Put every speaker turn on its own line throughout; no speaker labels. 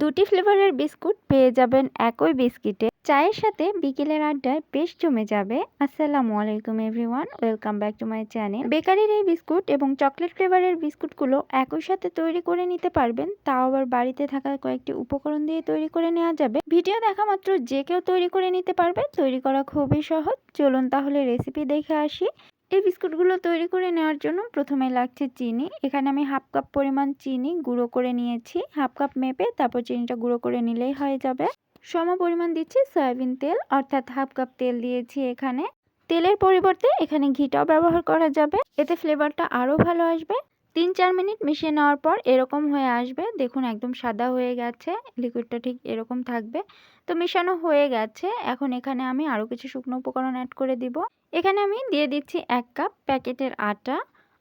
দুটি ফ্লেভারের বিস্কুট পেয়ে যাবেন একই বিস্কিটে। চায়ের সাথে বিকেলের আড্ডায় বেশ জমে যাবে। আসসালামু আলাইকুম, everyone. Welcome back to my channel. বেকারির এই বিস্কুট এবং চকলেট ফ্লেভারের বিস্কুটগুলো একই সাথে তৈরি করে নিতে পারবেন। তাও আবার বাড়িতে থাকা কয়েকটি উপকরণ দিয়ে তৈরি করে নেওয়া যাবে। ভিডিও দেখা মাত্র যে কেউ তৈরি করে নিতে পারবে। তৈরি করা খুবই সহজ। চলুন তাহলে রেসিপি দেখে আসি। এই বিস্কুটগুলো তৈরি করে নেওয়ার জন্য প্রথমে লাগছে চিনি। এখানে আমি হাফ কাপ পরিমাণ চিনি গুঁড়ো করে নিয়েছি। হাফ কাপ মেপে তারপর চিনিটা গুঁড়ো করে নিলেই হয়ে যাবে। সম পরিমাণ দিচ্ছি সয়াবিন তেল, অর্থাৎ হাফ কাপ তেল দিয়েছি এখানে। তেলের পরিবর্তে এখানে ঘিটাও ব্যবহার করা যাবে। এতে ফ্লেভারটা আরও ভালো আসবে। তিন চার মিনিট মিশিয়ে নেওয়ার পর এরকম হয়ে আসবে। দেখুন একদম সাদা হয়ে গেছে লিকুইডটা ঠিক এরকম থাকবে। তো মেশানো হয়ে গেছে। এখন এখানে আমি আরও কিছু শুকনো উপকরণ অ্যাড করে দিব। এখানে আমি দিয়ে দিচ্ছি এক কাপ প্যাকেটের আটা।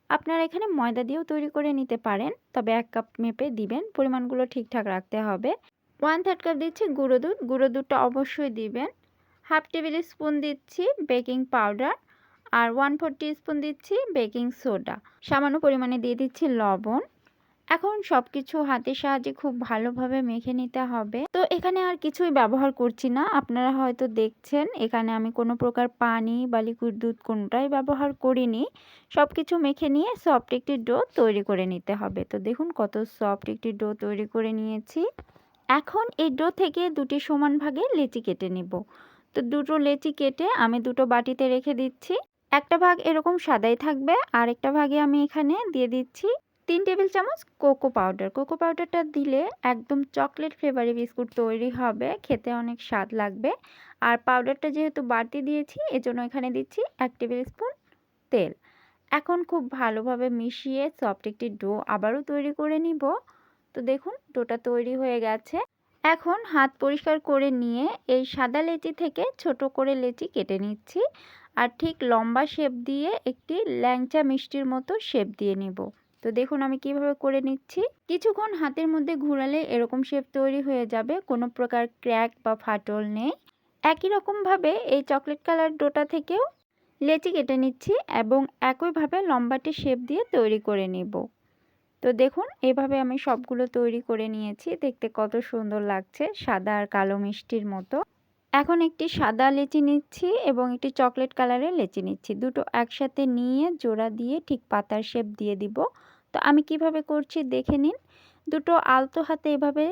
আপনারা এখানে ময়দা দিয়েও তৈরি করে নিতে পারেন, তবে এক কাপ মেপে দিবেন, পরিমাণগুলো ঠিকঠাক রাখতে হবে। ওয়ান থার্ড কাপ দিচ্ছি গুঁড়ো দুধ। গুঁড়ো দুধটা অবশ্যই দিবেন। হাফ টেবিল স্পুন দিচ্ছি বেকিং পাউডার আর ওয়ান ফোর স্পুন দিচ্ছি বেকিং সোডা সামান্য পরিমাণে দিয়ে দিচ্ছি লবণ। এখন সব কিছু হাতের সাহায্যে খুব ভালোভাবে মেখে নিতে হবে। তো এখানে আর কিছুই ব্যবহার করছি না। আপনারা হয়তো দেখছেন, এখানে আমি কোনো প্রকার পানি বা লিকুইড দুধ কোনোটাই ব্যবহার করিনি। সব কিছু মেখে নিয়ে সফট একটি ডো তৈরি করে নিতে হবে। তো দেখুন কত সফট একটি ডো তৈরি করে নিয়েছি। এখন এই ডো থেকে দুটি সমান ভাগে লেচি কেটে নিব। তো দুটো লেচি কেটে আমি দুটো বাটিতে রেখে দিচ্ছি। একটা ভাগ এরকম সাদাই থাকবে আর একটা ভাগে আমি এখানে দিয়ে দিচ্ছি তিন টেবিল চামচ কোকো পাউডার। কোকো পাউডারটা দিলে একদম চকলেট ফ্লেভারি বিস্কুট তৈরি হবে, খেতে অনেক স্বাদ লাগবে। আর পাউডারটা যেহেতু বাড়তি দিয়েছি, এজন্য এখানে দিচ্ছি এক টেবিল স্পুন তেল। এখন খুব ভালোভাবে মিশিয়ে সফট একটি ডো আবারও তৈরি করে নিব। তো দেখুন, ডোটা তৈরি হয়ে গেছে। এখন হাত পরিষ্কার করে নিয়ে এই সাদা লেচি থেকে ছোট করে লেচি কেটে নিচ্ছি। আর ঠিক লম্বা শেপ দিয়ে একটি ল্যাংচা মিষ্টির মতো শেপ দিয়ে নিব। তো দেখুন আমি কীভাবে করে নিচ্ছি। কিছুক্ষণ হাতের মধ্যে ঘুরালে এরকম শেপ তৈরি হয়ে যাবে, কোনো প্রকার ক্র্যাক বা ফাটল নেই। একই রকমভাবে এই চকলেট কালার ডোটা থেকেও লেচি কেটে নিচ্ছি এবং একইভাবে লম্বাটে শেপ দিয়ে তৈরি করে নিব। তো দেখুন, এভাবে আমি সবগুলো তৈরি করে নিয়েছি। দেখতে কত সুন্দর লাগছে, সাদা আর কালো মিষ্টির মতো। এখন একটি সাদা লেচি নিচ্ছি এবং একটি চকলেট কালারের লেচি নিচ্ছি। দুটো একসাথে নিয়ে জোড়া দিয়ে ঠিক পাতার শেপ দিয়ে দিব। তো আমি কীভাবে করছি দেখে নিন। দুটো আলতো হাতে এভাবে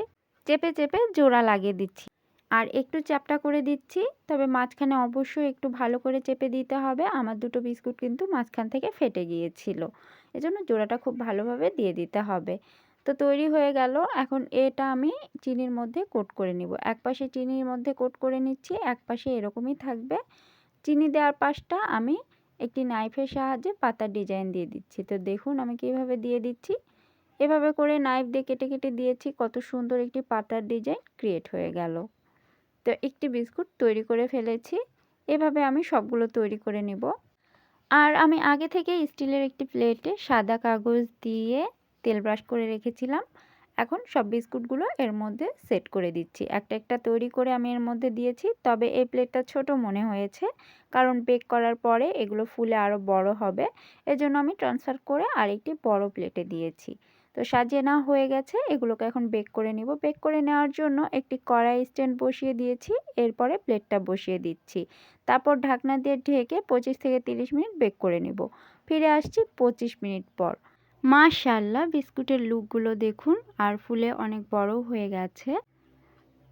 চেপে চেপে জোড়া লাগিয়ে দিচ্ছি। আর একটু চ্যাপটা করে দিচ্ছি, তবে মাঝখানে অবশ্যই একটু ভালো করে চেপে দিতে হবে। আমার দুটো বিস্কুট কিন্তু মাঝখান থেকে ফেটে গিয়েছিল। এজন্য জোড়াটা খুব ভালোভাবে দিয়ে দিতে হবে। তো তৈরি হয়ে গেল। এখন এটা আমি চিনির মধ্যে কোট করে নিব। এক পাশে চিনির মধ্যে কোট করে নিচ্ছি, এক পাশে এরকমই থাকবে। চিনি দেওয়ার পাশটা আমি একটি নাইফের সাহায্যে পাতার ডিজাইন দিয়ে দিচ্ছি। তো দেখুন আমি কীভাবে দিয়ে দিচ্ছি। এভাবে করে নাইফ দিয়ে কেটে কেটে দিয়েছি। কত সুন্দর একটি পাতার ডিজাইন ক্রিয়েট হয়ে গেল। তো একটি বিস্কুট তৈরি করে ফেলেছি। এভাবে আমি সবগুলো তৈরি করে নেব। আর আমি আগে থেকে স্টিলের একটি প্লেটে সাদা কাগজ দিয়ে তেল ব্রাশ করে রেখেছিলাম। এখন সব বিস্কুটগুলো এর মধ্যে সেট করে দিচ্ছি। একটা একটা তৈরি করে আমি এর মধ্যে দিয়েছি। তবে এই প্লেটটা ছোট মনে হয়েছে, কারণ বেক করার পরে এগুলো ফুলে আরও বড় হবে। এজন্য আমি ট্রান্সফার করে আরেকটি বড় প্লেটে দিয়েছি। তো সাজিয়ে না হয়ে গেছে। এগুলোকে এখন বেক করে নিব। বেক করে নেওয়ার জন্য একটি কড়াই স্ট্যান্ড বসিয়ে দিয়েছি। এরপরে প্লেটটা বসিয়ে দিচ্ছি। তারপর ঢাকনা দিয়ে ঢেকে পঁচিশ থেকে তিরিশ মিনিট বেক করে নিব। ফিরে আসছি পঁচিশ মিনিট পর। মাশাল্লাহ বিস্কুটের লুকগুলো দেখুন, আর ফুলে অনেক বড় হয়ে গেছে।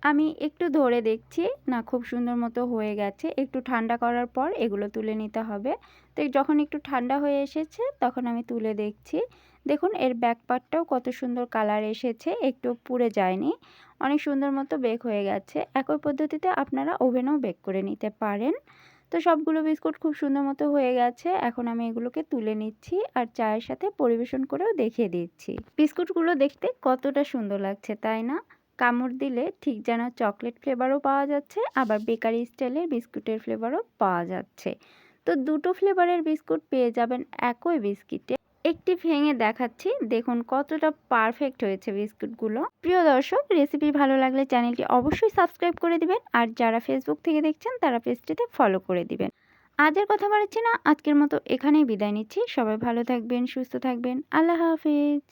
আমি একটু ধরে দেখছি, না খুব সুন্দর মতো হয়ে গেছে। একটু ঠান্ডা করার পর এগুলো তুলে নিতে হবে। তো যখন একটু ঠান্ডা হয়ে এসেছে, তখন আমি তুলে দেখছি। দেখুন, এর ব্যাক পার্টটাও কত সুন্দর কালার এসেছে, একটু পুড়ে যায়নি। অনেক সুন্দর মতো বেক হয়ে গেছে। একই পদ্ধতিতে আপনারা ওভেনেও বেক করে নিতে পারেন। তো সবগুলো বিস্কুট খুব সুন্দর মতো হয়ে গেছে। এখন আমি এগুলোকে তুলে নিচ্ছি আর চায়ের সাথে পরিবেশন করেও দেখিয়ে দিচ্ছি। বিস্কুটগুলো দেখতে কতটা সুন্দর লাগছে, তাই না? কামড় দিলে ঠিক যেন চকলেট ফ্লেভারও পাওয়া যাচ্ছে, আবার বেকারি স্টাইলের বিস্কুটের ফ্লেভারও পাওয়া যাচ্ছে। তো দুটো ফ্লেভারের বিস্কুট পেয়ে যাবেন একই বিস্কিটে। একটি ভেঙে দেখাচ্ছি। দেখুন কতটা পারফেক্ট হয়েছে বিস্কুটগুলো। প্রিয় দর্শক রেসিপি ভালো লাগলে চ্যানেলটি অবশ্যই সাবস্ক্রাইব করে দিবেন আর যারা ফেসবুক থেকে দেখছেন, তারা পেজটিতে ফলো করে দিবেন। আজের কথা বাড়াচ্ছি না। আজকের মতো এখানেই বিদায় নিচ্ছি। সবাই ভালো থাকবেন, সুস্থ থাকবেন। আল্লাহ হাফিজ।